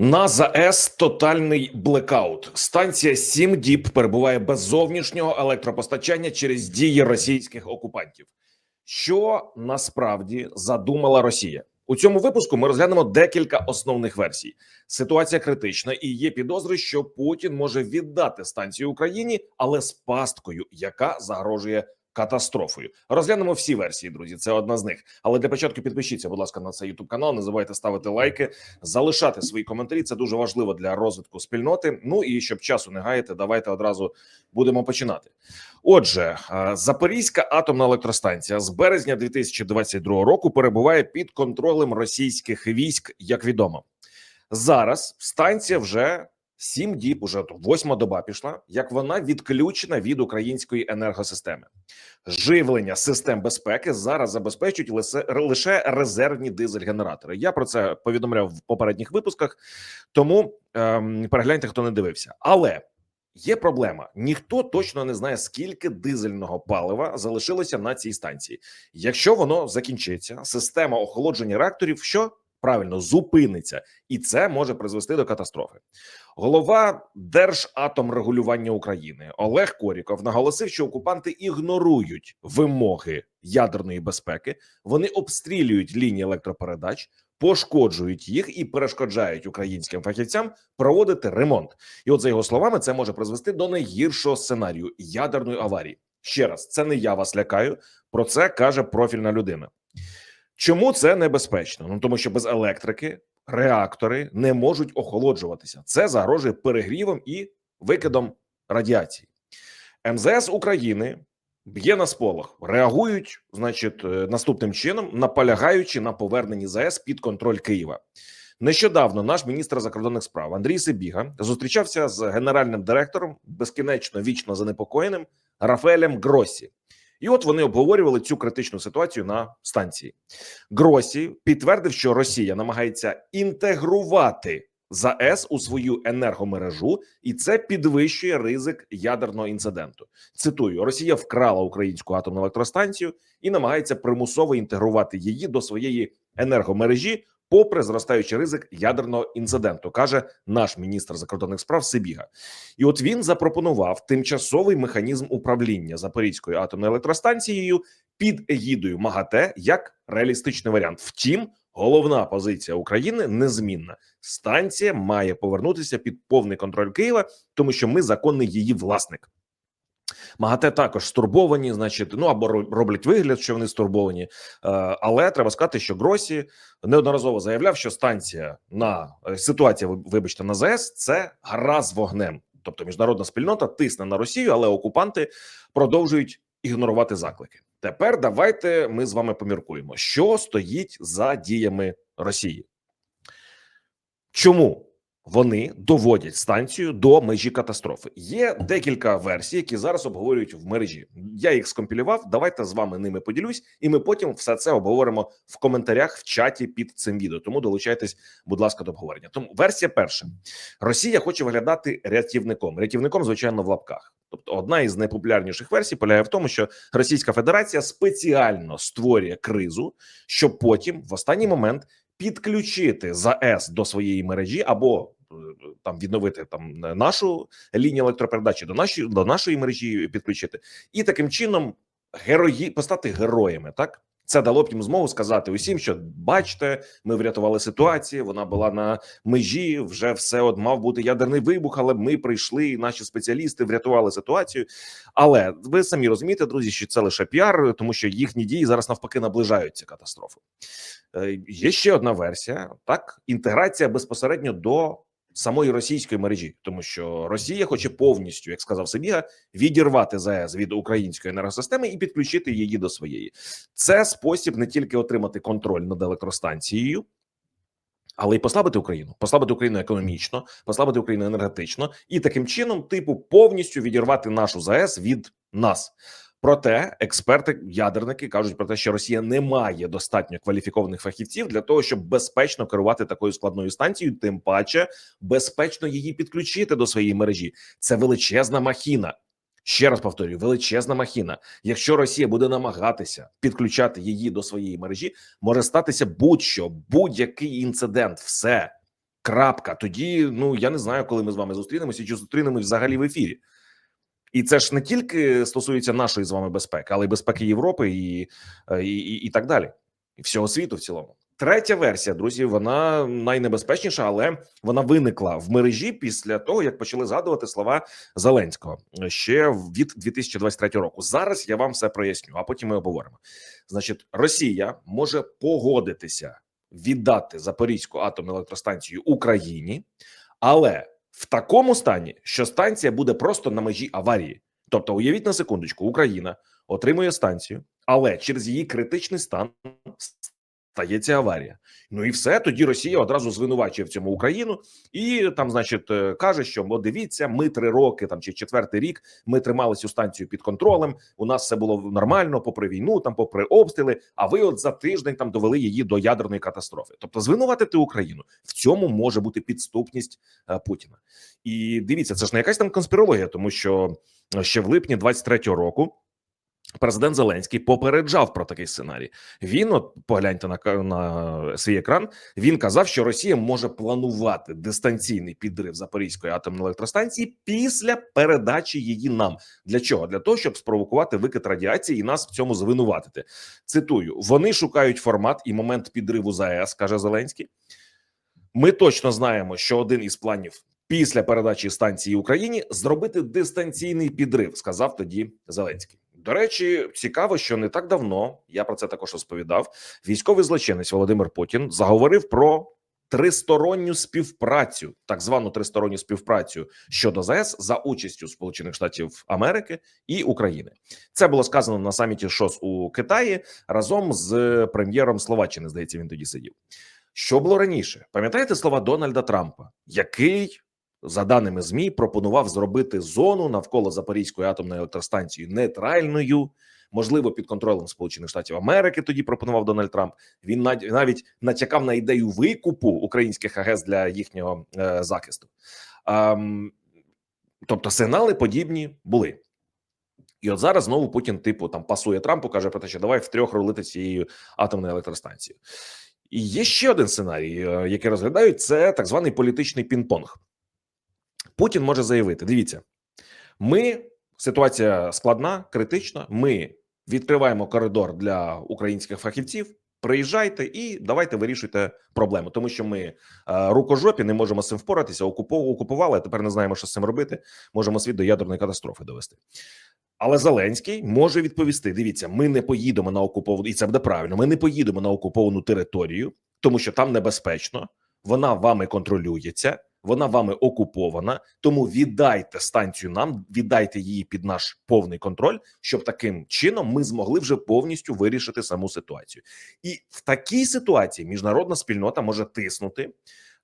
На ЗАЕС тотальний блекаут. Станція сім діб перебуває без зовнішнього електропостачання через дії російських окупантів. Що насправді задумала Росія? У цьому випуску ми розглянемо декілька основних версій. Ситуація критична, і є підозри, що Путін може віддати станцію Україні, але з пасткою, яка загрожує катастрофою. Розглянемо всі версії, друзі. Це одна з них. Але для початку підпишіться, будь ласка, на цей YouTube канал. Не забувайте ставити лайки, залишати свої коментарі. Це дуже важливо для розвитку спільноти. Ну і щоб часу не гаяти, давайте одразу будемо починати. Отже, е, Запорізька атомна електростанція з березня 2022 року перебуває під контролем російських військ, як відомо. Зараз станція вже сім діб, уже восьма доба пішла, як вона відключена від української енергосистеми. Живлення систем безпеки зараз забезпечують лише резервні дизель-генератори. Я про це повідомляв в попередніх випусках, тому ем, перегляньте, хто не дивився. Але є проблема: ніхто точно не знає, скільки дизельного палива залишилося на цій станції. Якщо воно закінчиться, система охолодження реакторів що правильно зупиниться, і це може призвести до катастрофи. Голова Держатомрегулювання України Олег Коріков наголосив, що окупанти ігнорують вимоги ядерної безпеки, вони обстрілюють лінії електропередач, пошкоджують їх і перешкоджають українським фахівцям проводити ремонт. І, от за його словами, це може призвести до найгіршого сценарію ядерної аварії. Ще раз, це не я вас лякаю. Про це каже профільна людина. Чому це небезпечно? Ну тому що без електрики реактори не можуть охолоджуватися. Це загрожує перегрівом і викидом радіації. МЗС України б'є на сполох, реагують, значить, е, наступним чином, наполягаючи на поверненні ЗАЕС під контроль Києва. Нещодавно наш міністр закордонних справ Андрій Сибіга зустрічався з генеральним директором безкінечно вічно занепокоєним Рафаелем Гросі. І от вони обговорювали цю критичну ситуацію на станції. Гросі підтвердив, що Росія намагається інтегрувати ЗАЕС у свою енергомережу, і це підвищує ризик ядерного інциденту. Цитую: Росія вкрала українську атомну електростанцію і намагається примусово інтегрувати її до своєї енергомережі, попри зростаючий ризик ядерного інциденту, каже наш міністр закордонних справ Сибіга. І от він запропонував тимчасовий механізм управління Запорізькою атомною електростанцією під егідою МАГАТЕ як реалістичний варіант. Втім, головна позиція України незмінна. Станція має повернутися під повний контроль Києва, тому що ми законний її власник. МАГАТЕ також стурбовані, значить, ну або роблять вигляд, що вони стурбовані. Е, але треба сказати, що Гросі неодноразово заявляв, що станція на е, ситуація, вибачте, на ЗАЕС це гра з вогнем. Тобто міжнародна спільнота тисне на Росію, але окупанти продовжують ігнорувати заклики. Тепер давайте ми з вами поміркуємо, що стоїть за діями Росії. Чому вони доводять станцію до межі катастрофи? Є декілька версій, які зараз обговорюють в мережі. Я їх скомпілював. Давайте з вами ними поділюсь, і ми потім все це обговоримо в коментарях в чаті під цим відео. Тому долучайтесь, будь ласка, до обговорення. Тому версія перша: Росія хоче виглядати рятівником. Рятівником, звичайно, в лапках. Тобто, одна із найпопулярніших версій полягає в тому, що Російська Федерація спеціально створює кризу, щоб потім в останній момент підключити ЗАЕС до своєї мережі або там відновити там нашу лінію електропередачі до нашої до нашої мережі підключити, і таким чином герої постати героями, так. Це дало б їм змогу сказати усім, що бачите, ми врятували ситуацію. Вона була на межі. Вже все от мав бути ядерний вибух, але ми прийшли. Наші спеціалісти врятували ситуацію. Але ви самі розумієте, друзі, що це лише піар, тому що їхні дії зараз навпаки наближають цю катастрофу. Е, Є ще одна версія: так інтеграція безпосередньо до самої російської мережі, тому що Росія хоче повністю, як сказав Сибіга, відірвати ЗАЕС від української енергосистеми і підключити її до своєї. Це спосіб не тільки отримати контроль над електростанцією. Але й послабити Україну, послабити Україну економічно, послабити Україну енергетично, і таким чином, типу, повністю відірвати нашу ЗАЕС від нас. Проте експерти, ядерники кажуть про те, що Росія не має достатньо кваліфікованих фахівців для того, щоб безпечно керувати такою складною станцією, тим паче безпечно її підключити до своєї мережі. Це величезна махіна. Ще раз повторюю, величезна махіна. Якщо Росія буде намагатися підключати її до своєї мережі, може статися будь-що, будь-який інцидент, все Крапка. Тоді ну я не знаю, коли ми з вами зустрінемося, чи зустрінемось взагалі в ефірі. І це ж не тільки стосується нашої з вами безпеки, але й безпеки Європи і, е, і, і, і так далі, і всього світу в цілому. Третя версія, друзі, вона найнебезпечніша, але вона виникла в мережі після того, як почали згадувати слова Зеленського ще від 2023 року. Зараз я вам все проясню, а потім ми обговоримо. Значить, Росія може погодитися віддати Запорізьку атомну електростанцію Україні, але в такому стані, що станція буде просто на межі аварії. Тобто, уявіть на секундочку, Україна отримує станцію, але через її критичний стан стається аварія. Ну і все тоді Росія одразу звинувачує в цьому Україну і там, значить, е, каже, що от дивіться, ми три роки там чи четвертий рік ми тримали цю станцію під контролем. У нас все було нормально, попри війну, там попри обстріли. А ви от за тиждень там довели її до ядерної катастрофи. Тобто, звинуватити Україну в цьому може бути підступність е, Путіна. І дивіться, це ж не якась там конспірологія, тому що е, ще в липні 23-го року. Президент Зеленський попереджав про такий сценарій. Він, от погляньте на на свій екран. Він казав, що Росія може планувати дистанційний підрив Запорізької атомної електростанції після передачі її нам. Для чого? Для того, щоб спровокувати викид радіації і нас в цьому звинуватити. Цитую: вони шукають формат і момент підриву ЗАЕС, каже Зеленський. Ми точно знаємо, що один із планів після передачі станції Україні зробити дистанційний підрив, сказав тоді Зеленський. До речі, цікаво, що не так давно я про це також розповідав. Військовий злочинець Володимир Путін заговорив про тристоронню співпрацю, так звану тристоронню співпрацю щодо ЗАЕС за участю Сполучених Штатів Америки і України. Це було сказано на саміті ШОС у Китаї разом з прем'єром Словаччини. Здається, він тоді сидів. Що було раніше? Пам'ятаєте слова Дональда Трампа, який за даними змі пропонував зробити зону навколо Запорізької атомної електростанції нейтральною, можливо, під контролем Сполучених Штатів Америки. Тоді пропонував Дональд Трамп. Він нав- навіть натякав на ідею викупу українських АГС для їхнього е, захисту. Ем, тобто, сигнали подібні були. І от зараз знову Путін, типу, там пасує Трампу, каже про те, що давай втрьох рулити цією атомною електростанцією. І є ще один сценарій, е, який розглядають: це так званий політичний пінг-понг. Путін може заявити: дивіться, ми ситуація складна, критична. Ми відкриваємо коридор для українських фахівців. Приїжджайте і давайте вирішуйте проблему, тому що ми е, рукожопі не можемо з цим впоратися. Окупували, а тепер не знаємо, що з цим робити. Можемо світ до ядерної катастрофи довести. Але Зеленський може відповісти: дивіться, ми не поїдемо на окуповану, і це буде правильно. Ми не поїдемо на окуповану територію, тому що там небезпечно. Вона вами контролюється, вона вами окупована. Тому віддайте станцію нам, віддайте її під наш повний контроль, щоб таким чином ми змогли вже повністю вирішити саму ситуацію. І в такій ситуації міжнародна спільнота може тиснути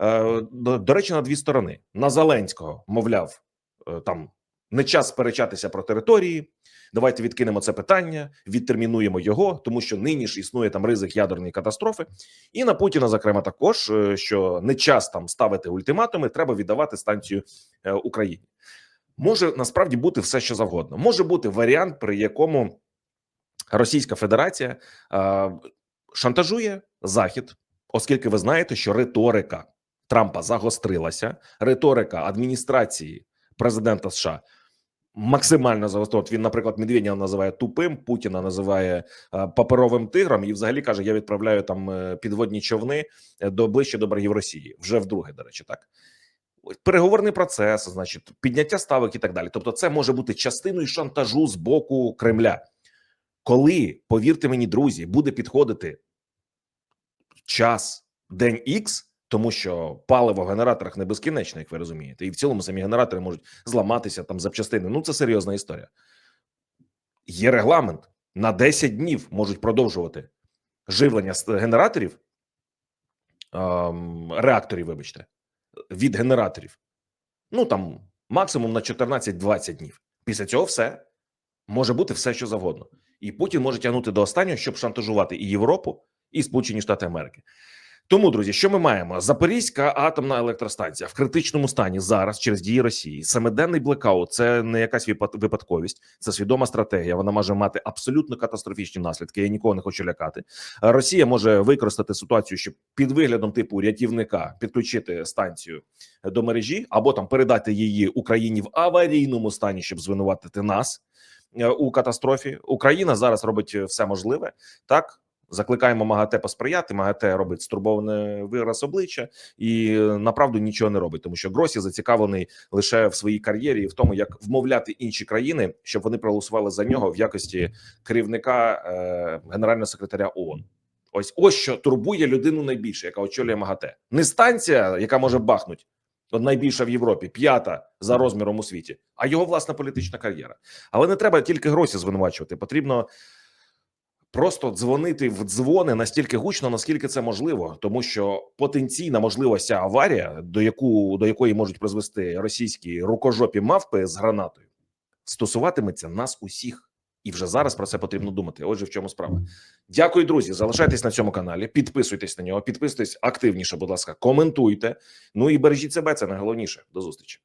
е, до, речі на дві сторони: на Зеленського, мовляв, е, там не час сперечатися про території. Давайте відкинемо це питання, відтермінуємо його, тому що нині ж існує там ризик ядерної катастрофи, і на Путіна, зокрема, також е, що не час там ставити ультиматуми, треба віддавати станцію е, Україні. Може насправді бути все, що завгодно. Може бути варіант, при якому Російська Федерація е, шантажує Захід, оскільки ви знаєте, що риторика Трампа загострилася, риторика адміністрації президента США максимально загострила. Він, наприклад, Медведєва називає тупим, Путіна називає е, паперовим тигром, і взагалі каже: я відправляю там е, підводні човни е, до ближче до берегів Росії. Вже вдруге, до речі, так. Переговорний процес, значить, підняття ставок і так далі. Тобто, це може бути частиною шантажу з боку Кремля. Коли, повірте мені, друзі, буде підходити час день Х, тому що паливо в генераторах не безкінечне, як ви розумієте, і в цілому самі генератори можуть зламатися там запчастини. Ну це серйозна історія. Є регламент на 10 днів можуть продовжувати живлення генераторів ем, реакторів, вибачте, від генераторів. Ну там максимум на 14-20 днів. Після цього все може бути все, що завгодно, і Путін може тягнути до останнього, щоб шантажувати і Європу, і Сполучені Штати Америки. Тому, друзі, що ми маємо? Запорізька атомна електростанція в критичному стані зараз через дії Росії. Семиденний блекаут це не якась випадковість, це свідома стратегія. Вона може мати абсолютно катастрофічні наслідки. Я нікого не хочу лякати. Росія може використати ситуацію, щоб під виглядом типу рятівника підключити станцію до мережі або там передати її Україні в аварійному стані, щоб звинуватити нас е, у катастрофі. Україна зараз робить все можливе так. Закликаємо МАГАТЕ посприяти. МАГАТЕ робить стурбований вираз обличчя і е, направду нічого не робить, тому що Гросі зацікавлений лише в своїй кар'єрі і в тому, як вмовляти інші країни, щоб вони проголосували за нього в якості керівника е, генерального секретаря ООН. Ось ось що турбує людину найбільше, яка очолює МАГАТЕ. Не станція, яка може бахнути, от найбільша в Європі, п'ята за розміром у світі, а його власна політична кар'єра. Але не треба тільки Гросі звинувачувати. Потрібно просто дзвонити в дзвони настільки гучно, наскільки це можливо, тому що потенційна можлива ця аварія, до яку до якої можуть призвести російські рукожопі мавпи з гранатою, стосуватиметься нас усіх. І вже зараз про це потрібно думати. Отже, в чому справа? Дякую, друзі. Залишайтесь на цьому каналі, підписуйтесь на нього, підписуйтесь активніше, будь ласка, коментуйте. Ну і бережіть себе. Це найголовніше. До зустрічі.